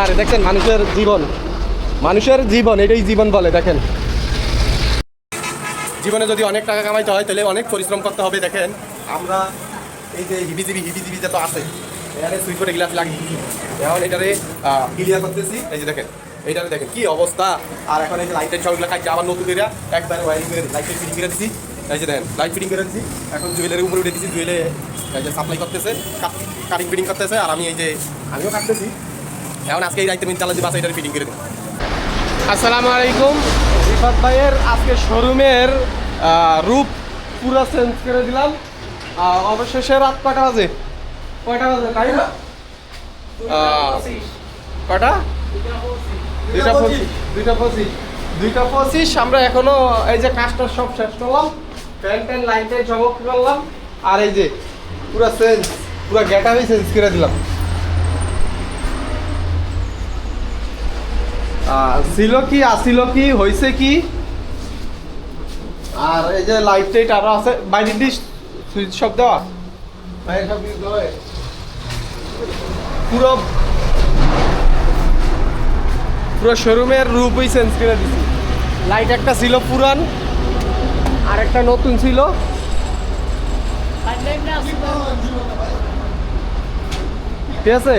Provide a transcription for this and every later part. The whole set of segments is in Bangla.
আর দেখেন মানুষের জীবন। মানুষের জীবন, এটাই জীবন বলে, দেখেন। জীবনে যদি অনেক টাকা কামাইতে হয়, তাহলে অনেক পরিশ্রম করতে হবে, দেখেন। আমরা এই যে হিবিজিবি হিবিজিবি যত আছে, এখানে সুই করে গ্লাস লাগিয়ে এখন এটারে ক্লিয়ার করতেছি। এই যে দেখেন এইটারে দেখেন কি অবস্থা। আর এখন এই যে লাইটের সবগুলো কাটছে আবার নতুন এরিয়া একবারে ওয়ারিং করে লাইটের ফিটিং করে দিচ্ছি এই যে দেখেন লাইট ফিটিং করে দিচ্ছি এখন জুয়েলারি উপরে উঠে দিচ্ছি জুয়েলে এই যে সাপ্লাই করতেছে কাটিং ফিটিং করতেছে। আর আমি এই যে, আমিও কাটতেছি। এখন আজকে এই মিন চালাচ্ছি বাস এটারে ফিটিং করে দিই আসসালামু আলাইকুম। রিফাত ভাইয়ের আজকে শোরুমের রূপ পুরো চেঞ্জ করে দিলাম। অবশেষে রাত কটা বাজে? কয়টা বাজে, তাই না? কটা দুইটা পঁচিশ। দুইটা পঁচিশ। দুইটা পঁচিশ। আমরা এখনও এই যে কাজটা সব শেষ করলাম। ফ্যান ট্যান লাইন টাইন করলাম। আর এই যে পুরো চেঞ্জ পুরো গেটারই চেঞ্জ করে দিলাম। ছিল কি আসিল কি হয়েছে কি? আর এই যে লাইট টাইট আরও আছে বাইরে ডিশ সুইচ সব দেওয়া। সব পুরো পুরো শোরুমের রূপই চেঞ্জ করে দিছি। লাইট একটা ছিল পুরান আর একটা নতুন ছিল। ঠিক আছে?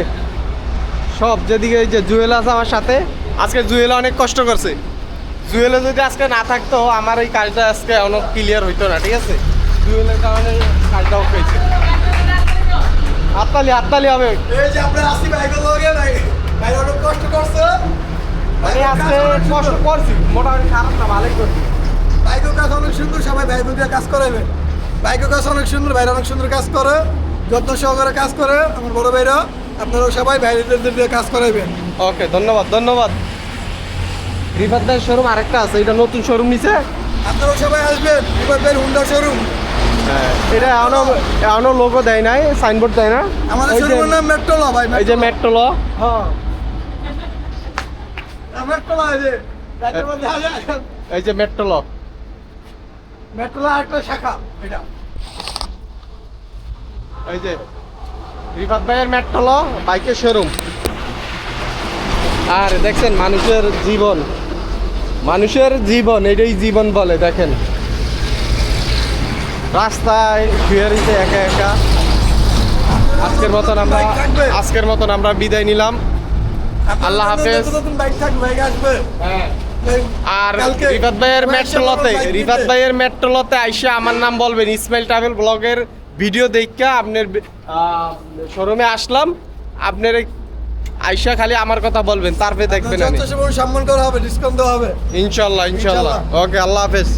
সব যেদিকে এই যে জুয়েল আছে আমার সাথে। আজকে জুয়েল অনেক কষ্ট করছে। জুয়েলে যদি আজকে না থাকতো আমার এই কাজটা আজকে অনেক ক্লিয়ার হইতো না ঠিক আছে? জুয়েলের কারণে কাজটাও হয়েছে। হাততালি হাততালি হবে। এই যে আমরা আসি বাইকের লগে ভাই ভাই অনেক কষ্ট করছে। আমি আজকে কষ্ট করছি মোটামুটি খারাপ না ভালোই করছি। কাজ অনেক সুন্দর সবাই ভাই দিয়ে কাজ করাবে বাইকের কাজ অনেক সুন্দর ভাইরা অনেক সুন্দর কাজ করে। যত্ন সহকারে কাজ করে আমার বড় ভাইরা। আপনারাও সবাই ভাইদের দিয়ে কাজ করাবেন ওকে ধন্যবাদ ধন্যবাদ। রিফাত ভাইয়ের শোরুম আরেকটা আছে এটা নতুন শোরুম নিছে। আপনারাও সবাই আসবেন ভাই হুন্ডা শোরুম এটা এখনও এখনও লোগো দেয় নাই সাইনবোর্ড দেয় না। আমাদের শোরুমের নাম মেট্রোলা ভাই এই যে মেট্রোল হ্যাঁ। মেট্রোলা এই যে এই যে মেট্রোল মেট্রোলা একটা শাখা এটা। এই যে রিফাত ভাইয়ের মেট্রোল বাইকের শোরুম। আর দেখছেন মানুষের জীবন। মানুষের জীবন এটাই জীবন বলে দেখেন। রাস্তায় শুয়ে রয়েছে একা একা। আজকের মতন আমরা আজকের মতন আমরা বিদায় নিলাম। আল্লাহ হাফেজ। বাইক আর রিফাত ভাইয়ের মেট্রোলতে রিফাত ভাইয়ের মেট্রোলতে আইসা আমার নাম বলবেন ইসমাইল ট্রাভেল ব্লগের ভিডিও দেখা আপনার শোরুমে আসলাম। আপনার এই আইসা খালি আমার কথা বলবেন তারপরে দেখবেন সম্মান করা হবে ডিসকাউন্ট দেওয়া হবে। ইনশাল্লাহ। ইনশাল্লাহ। ওকে আল্লাহ হাফেজ।